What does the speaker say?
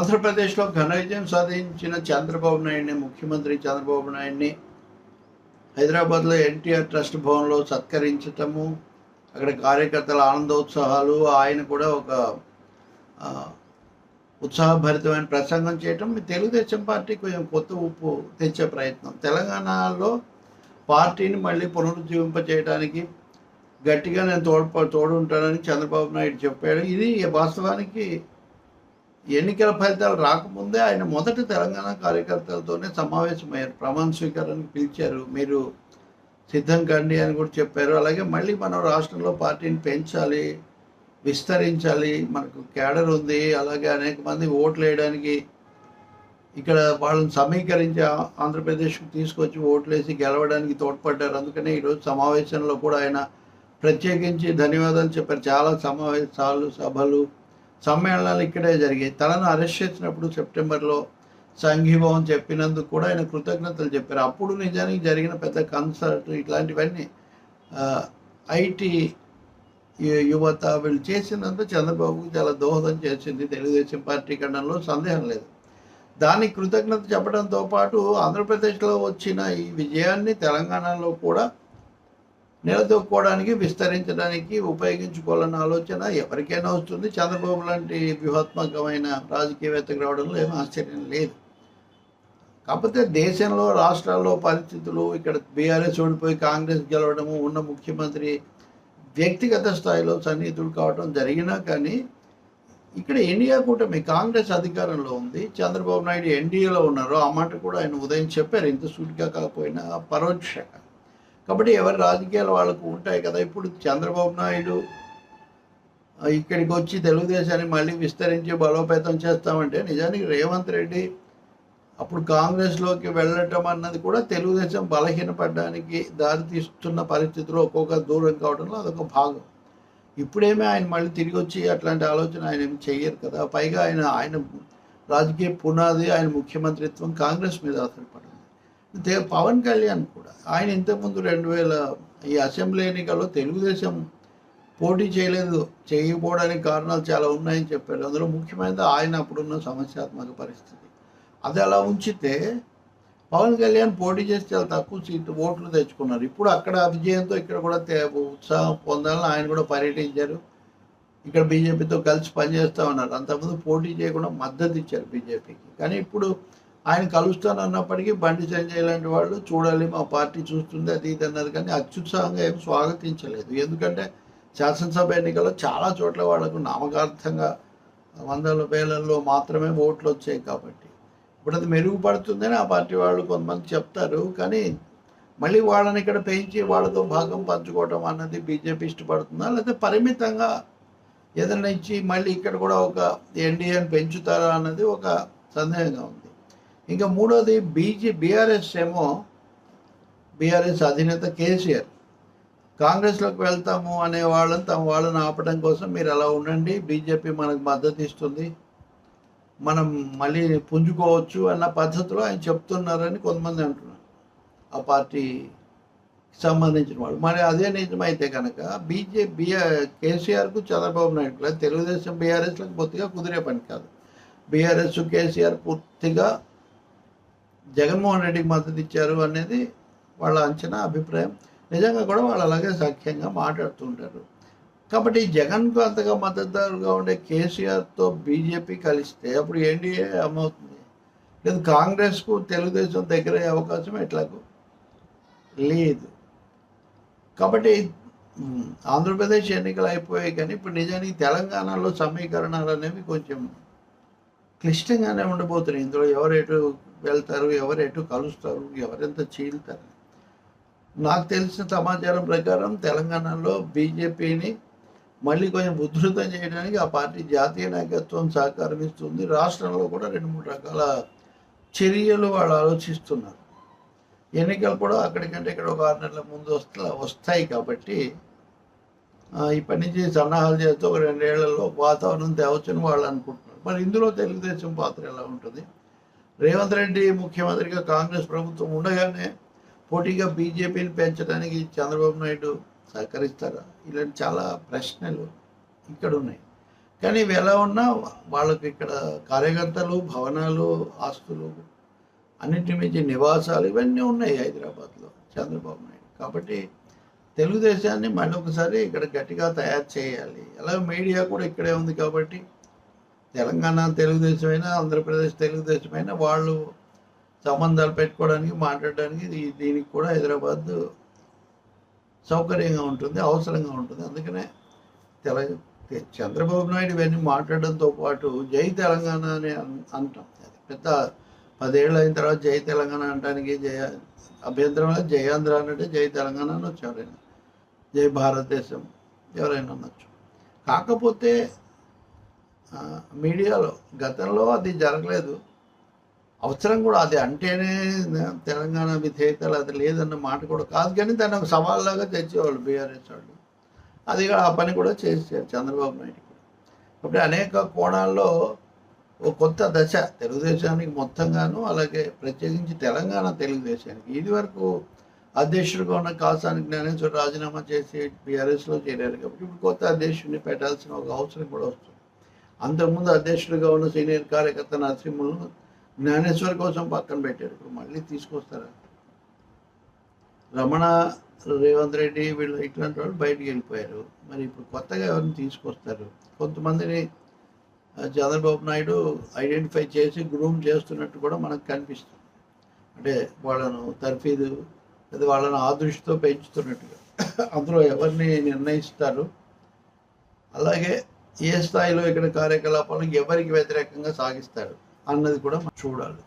ఆంధ్రప్రదేశ్లో ఘన విజయం సాధించిన చంద్రబాబు నాయుడిని ముఖ్యమంత్రి చంద్రబాబు నాయుడిని హైదరాబాద్లో ఎన్టీఆర్ ట్రస్ట్ భవన్లో సత్కరించటము అక్కడ కార్యకర్తల ఆనందోత్సాహాలు ఆయన కూడా ఒక ఉత్సాహభరితమైన ప్రసంగం చేయటం తెలుగుదేశం పార్టీ కొంచెం కొత్త ఉప్పు తెచ్చే ప్రయత్నం. తెలంగాణలో పార్టీని మళ్ళీ పునరుజ్జీవింపచేయడానికి గట్టిగా నేను తోడు తోడుంటానని చంద్రబాబు నాయుడు చెప్పాడు. ఇది వాస్తవానికి ఎన్నికల ఫలితాలు రాకముందే ఆయన మొదటి తెలంగాణ కార్యకర్తలతోనే సమావేశమయ్యారు. ప్రమాణ స్వీకారానికి పిలిచారు. మీరు సిద్ధం కండి అని కూడా చెప్పారు. అలాగే మళ్ళీ మనం రాష్ట్రంలో పార్టీని పెంచాలి విస్తరించాలి మనకు క్యాడర్ ఉంది అలాగే అనేక మంది ఓట్లు వేయడానికి ఇక్కడ వాళ్ళని సమీకరించి ఆంధ్రప్రదేశ్కి తీసుకొచ్చి ఓట్లేసి గెలవడానికి తోడ్పడ్డారు. అందుకనే ఈరోజు సమావేశంలో కూడా ఆయన ప్రత్యేకించి ధన్యవాదాలు చెప్పారు. చాలా సమావేశాలు సభలు సమ్మేళనాలు ఇక్కడే జరిగాయి. తనను అరెస్ట్ చేసినప్పుడు సెప్టెంబర్లో సంఘీభావం చెప్పినందుకు కూడా ఆయన కృతజ్ఞతలు చెప్పారు. అప్పుడు నిజానికి జరిగిన పెద్ద కన్సర్ట్ ఇట్లాంటివన్నీ ఐటీ యువత వీళ్ళు చేసినంత చంద్రబాబుకు చాలా దోహదం చేసింది తెలుగుదేశం పార్టీ ఖండంలో సందేహం లేదు. దానికి కృతజ్ఞత చెప్పడంతో పాటు ఆంధ్రప్రదేశ్లో వచ్చిన ఈ విజయాన్ని తెలంగాణలో కూడా నిలదొక్కుకోవడానికి విస్తరించడానికి ఉపయోగించుకోవాలన్న ఆలోచన ఎవరికైనా వస్తుంది. చంద్రబాబు లాంటి వ్యూహాత్మకమైన రాజకీయవేత్తకు రావడంలో ఏమీ ఆశ్చర్యం లేదు. కాకపోతే దేశంలో రాష్ట్రాల్లో పరిస్థితులు ఇక్కడ బీఆర్ఎస్ ఓడిపోయి కాంగ్రెస్ గెలవడము ఉన్న ముఖ్యమంత్రి వ్యక్తిగత స్థాయిలో సన్నిహితుడు కావడం జరిగినా కానీ ఇక్కడ ఇండియా కూటమి కాంగ్రెస్ అధికారంలో ఉంది. చంద్రబాబు నాయుడు ఎన్డీఏలో ఉన్నారు. ఆ మాట కూడా ఆయన ఉదయం చెప్పారు. ఇంత సూటిగా కాకపోయినా పరోక్షంగా. కాబట్టి ఎవరి రాజకీయాలు వాళ్ళకు ఉంటాయి కదా. ఇప్పుడు చంద్రబాబు నాయుడు ఇక్కడికి వచ్చి తెలుగుదేశాన్ని మళ్ళీ విస్తరించి బలోపేతం చేస్తామంటే నిజానికి రేవంత్ రెడ్డి అప్పుడు కాంగ్రెస్లోకి వెళ్ళటం అన్నది కూడా తెలుగుదేశం బలహీనపడడానికి దారి తీస్తున్న పరిస్థితిలో ఒక్కొక్క దూరం కావడంలో అదొక భాగం. ఇప్పుడేమీ ఆయన మళ్ళీ తిరిగి వచ్చి అట్లాంటి ఆలోచన ఆయన ఏమి చెయ్యరు కదా. పైగా ఆయన ఆయన రాజకీయ పునాది ఆయన ముఖ్యమంత్రిత్వం కాంగ్రెస్ మీద ఆధారపడింది. అంతే పవన్ కళ్యాణ్ కూడా. ఆయన ఇంతకుముందు రెండు వేల ఈ అసెంబ్లీ ఎన్నికల్లో తెలుగుదేశం పోటీ చేయలేదు. చేయకపోవడానికి కారణాలు చాలా ఉన్నాయని చెప్పారు. అందులో ముఖ్యమైనది ఆయన అప్పుడున్న సమస్యాత్మక పరిస్థితి. అది అలా ఉంచితే పవన్ కళ్యాణ్ పోటీ చేసి చాలా తక్కువ సీట్లు ఓట్లు తెచ్చుకున్నారు. ఇప్పుడు అక్కడ అభిజయంతో ఇక్కడ కూడా ఉత్సాహం పొందాలని ఆయన కూడా పర్యటించారు. ఇక్కడ బీజేపీతో కలిసి పనిచేస్తా ఉన్నారు. అంతకుముందు పోటీ చేయకుండా మద్దతు ఇచ్చారు బీజేపీకి. కానీ ఇప్పుడు ఆయన కలుస్తాను అన్నప్పటికీ బండి సంజయ్ లాంటి వాళ్ళు చూడాలి మా పార్టీ చూస్తుంది అది ఇది అన్నారు కానీ అత్యుత్సాహంగా ఏం స్వాగతించలేదు. ఎందుకంటే శాసనసభ ఎన్నికల్లో చాలా చోట్ల వాళ్ళకు నామకార్థంగా వందల వేలల్లో మాత్రమే ఓట్లు వచ్చాయి కాబట్టి. ఇప్పుడు అది మెరుగుపడుతుందని ఆ పార్టీ వాళ్ళు కొంతమంది చెప్తారు. కానీ మళ్ళీ వాళ్ళని ఇక్కడ పెంచి వాళ్ళతో భాగం పంచుకోవడం అన్నది బీజేపీ ఇష్టపడుతుందా? లేకపోతే పరిమితంగా ఏదైనా ఇచ్చి మళ్ళీ ఇక్కడ కూడా ఒక ఎన్డీఏని పెంచుతారా అన్నది ఒక సందేహంగా ఉంది. ఇంకా మూడోది బీజే బీఆర్ఎస్ ఏమో బీఆర్ఎస్ అధినేత కేసీఆర్. కాంగ్రెస్లోకి వెళ్తాము అనే వాళ్ళని తమ వాళ్ళని ఆపడం కోసం మీరు అలా ఉండండి బీజేపీ మనకు మద్దతు ఇస్తుంది. మనం మళ్ళీ పుంజుకోవచ్చు అన్న పద్ధతిలో ఆయన చెప్తున్నారని కొంతమంది అంటున్నారు. ఆ పార్టీ సంబంధించిన వాళ్ళు. మరి అదే నిజమైతే కనుక బీజేపీ బీఆర్ కేసీఆర్కు చంద్రబాబు నాయుడు తెలుగుదేశం బీఆర్ఎస్లకు పూర్తిగా కుదిరే పని కాదు. బీఆర్ఎస్ కేసీఆర్ పూర్తిగా జగన్మోహన్ రెడ్డికి మద్దతు ఇచ్చారు అనేది వాళ్ళ అంచనా అభిప్రాయం. నిజంగా కూడా వాళ్ళు అలాగే సఖ్యంగా మాట్లాడుతుంటారు కాబట్టి జగన్కు అంతగా మద్దతుదారుగా ఉండే కేసీఆర్తో బీజేపీ కలిస్తే అప్పుడు ఎన్డీఏ అమవుతుంది లేదు కాంగ్రెస్కు తెలుగుదేశం దగ్గర అయ్యే అవకాశం ఎట్లాగూ? లేదు. కాబట్టి ఆంధ్రప్రదేశ్ ఎన్నికలు అయిపోయాయి కానీ ఇప్పుడు నిజానికి తెలంగాణలో సమీకరణాలు అనేవి కొంచెం క్లిష్టంగానే ఉండబోతున్నాయి ఇందులో ఎవరు ఎటు వెళ్తారు ఎవరు ఎటు కలుస్తారు ఎవరెంత చీలుతారు? నాకు తెలిసిన సమాచారం ప్రకారం తెలంగాణలో బీజేపీని మళ్ళీ కొంచెం ఉధృతం చేయడానికి ఆ పార్టీ జాతీయ నాయకత్వం సహకారం ఇస్తుంది రాష్ట్రంలో కూడా రెండు మూడు రకాల చర్యలు వాళ్ళు ఆలోచిస్తున్నారు. ఎన్నికలు కూడా అక్కడికంటే ఇక్కడ ఒక ఆరు నెలల ముందు వస్తా వస్తాయి కాబట్టి ఈ ఇప్పటి నుంచి సన్నాహాలు చేస్తూ ఒక రెండేళ్ళలో వాతావరణం తేవచ్చని వాళ్ళు అనుకుంటున్నారు. మరి ఇందులో తెలుగుదేశం పాత్ర ఎలా ఉంటుంది? రేవంత్ రెడ్డి ముఖ్యమంత్రిగా కాంగ్రెస్ ప్రభుత్వం ఉండగానే పోటీగా బీజేపీని పెంచడానికి చంద్రబాబు నాయుడు సహకరిస్తారా? ఇలాంటి చాలా ప్రశ్నలు ఇక్కడ ఉన్నాయి. కానీ ఇవి ఎలా ఉన్నా వాళ్ళకి ఇక్కడ కార్యకర్తలు భవనాలు ఆస్తులు అన్నింటి మించి నివాసాలు ఇవన్నీ ఉన్నాయి హైదరాబాద్లో చంద్రబాబు నాయుడు. కాబట్టి తెలుగుదేశాన్ని మళ్ళీ ఒకసారి ఇక్కడ గట్టిగా తయారు చేయాలి. అలాగే మీడియా కూడా ఇక్కడే ఉంది కాబట్టి తెలంగాణ తెలుగుదేశమైనా ఆంధ్రప్రదేశ్ తెలుగుదేశమైనా వాళ్ళు సంబంధాలు పెట్టుకోవడానికి మాట్లాడడానికి దీనికి కూడా హైదరాబాద్ సౌకర్యంగా ఉంటుంది అవసరంగా ఉంటుంది. అందుకనే తెల చంద్రబాబు నాయుడు ఇవన్నీ మాట్లాడడంతో పాటు జై తెలంగాణ అని అంటాం. అది పెద్ద పదేళ్ళు అయిన తర్వాత జై తెలంగాణ అనడానికి జయ అభ్యంతరం జై ఆంధ్ర అంటే జై తెలంగాణ అని ఎవరైనా జై భారతదేశం ఎవరైనా అనొచ్చు. కాకపోతే మీడియాలో గతంలో అది జరగలేదు. అవసరం కూడా అది అంటేనే తెలంగాణ విధేయతలు అది లేదన్న మాట కూడా కాదు. కానీ దాన్ని ఒక సవాల్లాగా తెచ్చేవాళ్ళు బీఆర్ఎస్ వాళ్ళు. అది కూడా ఆ పని కూడా చేశారు చంద్రబాబు నాయుడు ఇప్పుడు కాబట్టి అనేక కోణాల్లో ఒక కొత్త దశ తెలుగుదేశానికి మొత్తంగాను అలాగే ప్రత్యేకించి తెలంగాణ తెలుగుదేశానికి. ఇది వరకు అధ్యక్షుడిగా ఉన్న కాసాని జ్ఞానేశ్వర రాజీనామా చేసి బీఆర్ఎస్లో చేరారు కాబట్టి ఇప్పుడు కొత్త అధ్యక్షుడిని పెట్టాల్సిన ఒక అవసరం కూడా వస్తుంది. అంతకుముందు అధ్యక్షుడిగా ఉన్న సీనియర్ కార్యకర్త నరసింహులను జ్ఞానేశ్వర్ కోసం పక్కన పెట్టారు. ఇప్పుడు మళ్ళీ తీసుకొస్తారా? రమణ రేవంత్ రెడ్డి వీళ్ళు ఇట్లాంటి వాళ్ళు బయటికి వెళ్ళిపోయారు. మరి ఇప్పుడు కొత్తగా ఎవరిని తీసుకొస్తారు? కొంతమందిని చంద్రబాబు నాయుడు ఐడెంటిఫై చేసి గ్రూమ్ చేస్తున్నట్టు కూడా మనకు కనిపిస్తుంది. అంటే వాళ్ళను తర్ఫీదు లేదా వాళ్ళను ఆదృష్టితో పెంచుతున్నట్టుగా. అందులో ఎవరిని నిర్ణయిస్తారు? అలాగే ఏ స్థాయిలో ఇక్కడ కార్యకలాపాలు ఎవరికి వ్యతిరేకంగా సాగిస్తారు అన్నది కూడా చూడాలి.